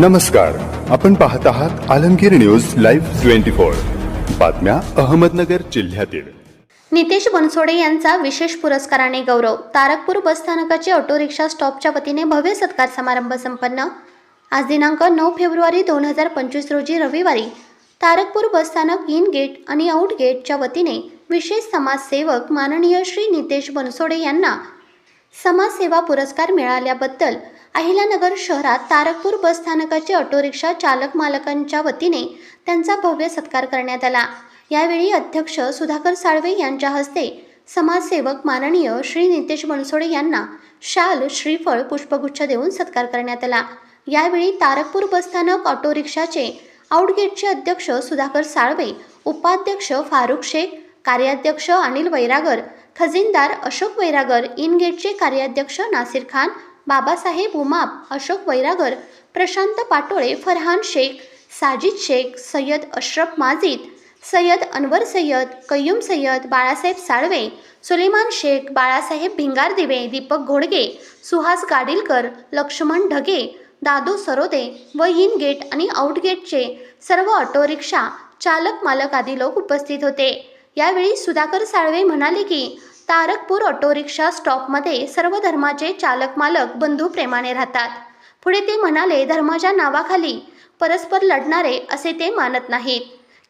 नमस्कार. आपण पाहत आहात Alamgir news live twenty four. बातम्या अहमदनगर जिल्ह्यातील. नितेश बनसोडे यांचा विशेष पुरस्काराने गौरव. तारकपूर बसस्थानकाचे ऑटो रिक्षा स्टॉपच्या वतीने भव्य सत्कार समारंभ संपन्न. आज दिनांक नऊ फेब्रुवारी दोन हजार पंचवीस रोजी रविवारी तारकपूर बसस्थानक इन गेट आणि आउट गेटच्या वतीने विशेष समाजसेवक माननीय श्री नितेश बनसोडे यांना समाजसेवा पुरस्कार मिळाल्याबद्दल अहिल्यानगर शहरात तारकपूर बसस्थानकाचे ऑटो रिक्षा चालक मालकांच्या वतीने त्यांचा भव्य सत्कार करण्यात आला. यावेळी अध्यक्ष सुधाकर साळवे यांच्या हस्ते समाजसेवक माननीय श्री नितेश बनसोडे यांना शाल श्रीफळ पुष्पगुच्छ देऊन सत्कार करण्यात आला. यावेळी तारकपूर बसस्थानक ऑटो रिक्षाचे आउटगेटचे अध्यक्ष सुधाकर साळवे उपाध्यक्ष फारुख शेख कार्याध्यक्ष अनिल वैरागर खजिनदार अशोक वैरागर इन गेटचे कार्याध्यक्ष नासिर खान बाबासाहेब उमाप अशोक वैरागर प्रशांत पाटोळे फरहान शेख साजिद शेख सय्यद अशरफ माजिद सय्यद अनवर सय्यद कय्यूम सय्यद बाळासाहेब साळवे सुलेमान शेख बाळासाहेब भिंगारदिवे दीपक घोडगे सुहास गाडीलकर लक्ष्मण ढगे दादू सरोदे व इन गेट आणि आउट गेटचे सर्व ऑटो रिक्षा चालक मालक आदी लोक उपस्थित होते. यावेळी सुधाकर साळवे म्हणाले की तारकपूर ऑटो रिक्षा स्टॉपमध्ये सर्व धर्माचे चालक मालक बंधू प्रेमाने राहतात. पुढे ते म्हणाले धर्माच्या नावाखाली परस्पर लढणारे असे ते मानत नाहीत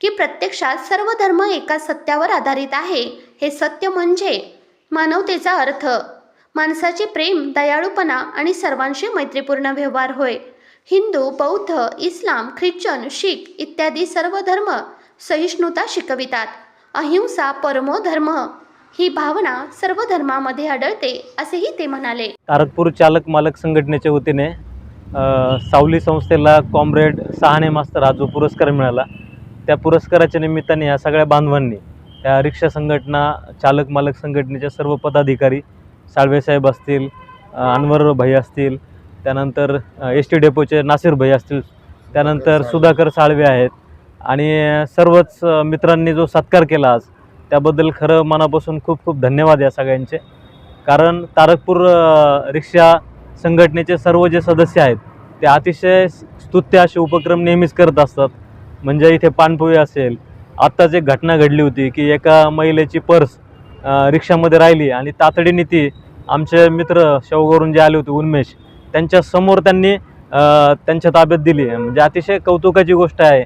की प्रत्यक्षात सर्व धर्म एका सत्यावर आधारित आहे. हे सत्य म्हणजे मानवतेचा अर्थ. माणसाचे प्रेम दयाळूपणा आणि सर्वांशी मैत्रीपूर्ण व्यवहार होय. हिंदू बौद्ध इस्लाम ख्रिश्चन शीख इत्यादी सर्व धर्म सहिष्णुता शिकवितात. अहिंसा परमो धर्म. ही भावना सर्व धर्मामध्ये आढळते असेही ते म्हणाले. तारकपूर चालक मालक संघटनेच्या वतीने अ, सावली संस्थेला कॉम्रेड सहाणे मास्तर हा जो पुरस्कार मिळाला. त्या पुरस्काराच्या निमित्ताने या सगळ्या बांधवांनी त्या रिक्षा संघटना चालक मालक संघटनेच्या सर्व पदाधिकारी साळवेसाहेब असतील अ, अनवर भाई असतील त्यानंतर एस टी डेपोचे नासिर भाई असतील त्यानंतर सुधाकर साळवे आहेत. आणि सर्वच अ, मित्रांनी जो सत्कार केला आज त्याबद्दल खरं मनापासून खूप खूप धन्यवाद या सगळ्यांचे. कारण तारकपूर रिक्षा संघटनेचे सर्व जे सदस्य आहेत ते अतिशय स्तुत्य असे उपक्रम नेहमीच करत असतात. म्हणजे इथे पानपोळी असेल आत्ताच एक घटना घडली होती की एका महिलेची पर्स रिक्षामध्ये राहिली आणि तातडीने ती आमचे मित्र शेवगावरून जे आले होते उन्मेष त्यांच्यासमोर त्यांनी त्यांच्या ताब्यात दिली. म्हणजे अतिशय कौतुकाची गोष्ट आहे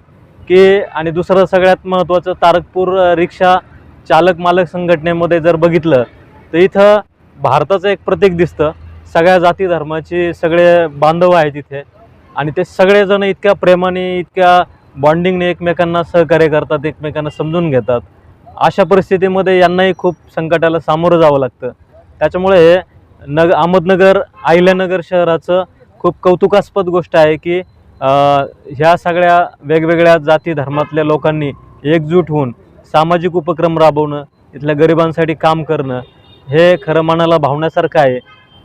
की आणि दुसरं सगळ्यात महत्त्वाचं तारकपूर रिक्षा चालक मालक संघटनेमध्ये जर बघितलं तर इथं भारताचं एक प्रतीक दिसतं. सगळ्या जाती धर्माचे सगळे बांधव आहेत इथे. आणि ते सगळेजण इतक्या प्रेमाने इतक्या बॉन्डिंगने एकमेकांना सहकार्य करतात एकमेकांना समजून घेतात. अशा परिस्थितीमध्ये यांनाही खूप संकटाला सामोरं जावं लागतं. त्याच्यामुळे हे नग अहमदनगर अहिल्यानगर शहराचं खूप कौतुकास्पद गोष्ट आहे की ह्या सगळ्या वेगवेगळ्या जाती धर्मातल्या लोकांनी एकजूट होऊन सामाजिक उपक्रम राबवणं इथल्या गरिबांसाठी काम करणं हे खरं मनाला भावण्यासारखं आहे.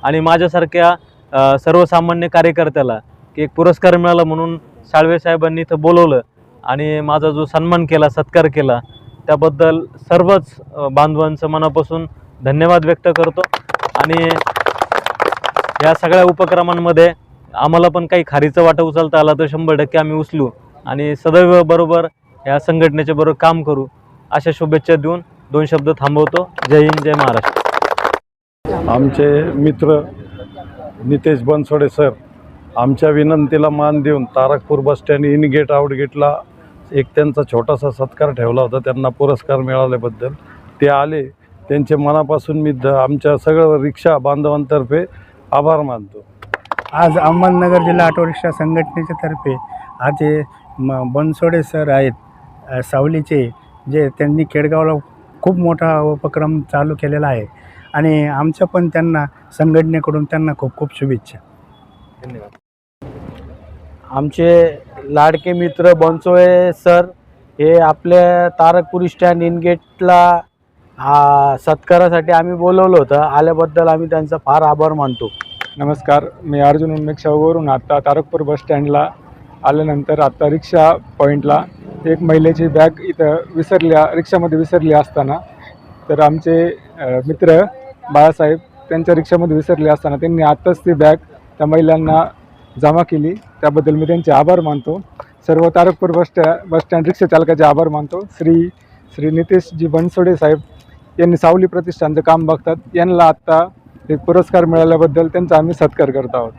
आणि माझ्यासारख्या सर्वसामान्य कार्यकर्त्याला की एक पुरस्कार मिळाला म्हणून साळवे साहेबांनी इथं बोलवलं आणि माझा जो सन्मान केला सत्कार केला त्याबद्दल सर्वच बांधवांचं मनापासून धन्यवाद व्यक्त करतो. आणि या सगळ्या उपक्रमांमध्ये आम्हाला पण काही खारीचं वाटं उचलता आला तर शंभर टक्के आम्ही उचलू. आणि सदैव बरोबर या संघटनेच्या बरोबर काम करू. अशा शुभेच्छा देऊन दोन शब्द थांबवतो. जय हिंद जय महाराष्ट्र. आमचे मित्र नितेश बनसोडे सर आमच्या विनंतीला मान देऊन Tarakpur bus stand in gate out गेटला एक त्यांचा छोटासा सत्कार ठेवला होता. त्यांना पुरस्कार मिळाल्याबद्दल ते आले. त्यांचे मनापासून मी द आमच्या सगळं रिक्षा बांधवांतर्फे आभार मानतो. आज अहमदनगर जिल्हा ऑटो रिक्षा संघटनेच्या तर्फे आज म बनसोडे सर आहेत सावलीचे जे त्यांनी केडगावला खूप मोठा उपक्रम चालू केलेला आहे. आणि आमच्या पण त्यांना संघटनेकडून त्यांना खूप खूप शुभेच्छा. धन्यवाद. आमचे लाडके मित्र बनसोळे सर हे आपल्या तारकपुरी स्टँड इन गेटला आ, सत्कारासाठी आम्ही बोलवलं होतं. आल्याबद्दल आम्ही त्यांचा फार आभार मानतो. नमस्कार. मी अर्जुन उन्मेक शाहूवरून आत्ता तारकपूर बस स्टँडला आल्यानंतर आत्ता रिक्षा पॉईंटला एक महिलेची बॅग इथं विसरल्या रिक्षामध्ये विसरली असताना तर आमचे मित्र बाळासाहेब त्यांच्या रिक्षामध्ये विसरले असताना त्यांनी आत्ताच ती बॅग त्या महिलांना जमा केली. त्याबद्दल मी त्यांचे आभार मानतो. सर्व तारकपूर बस स्टॅ बस स्टँड रिक्षा चालकाचे आभार मानतो. श्री श्री नितेशजी बनसोडे साहेब यांनी सावली प्रतिष्ठानचं काम बघतात. यांना आत्ता एक पुरस्कार मिळाल्याबद्दल त्यांचा आम्ही सत्कार करत आहोत.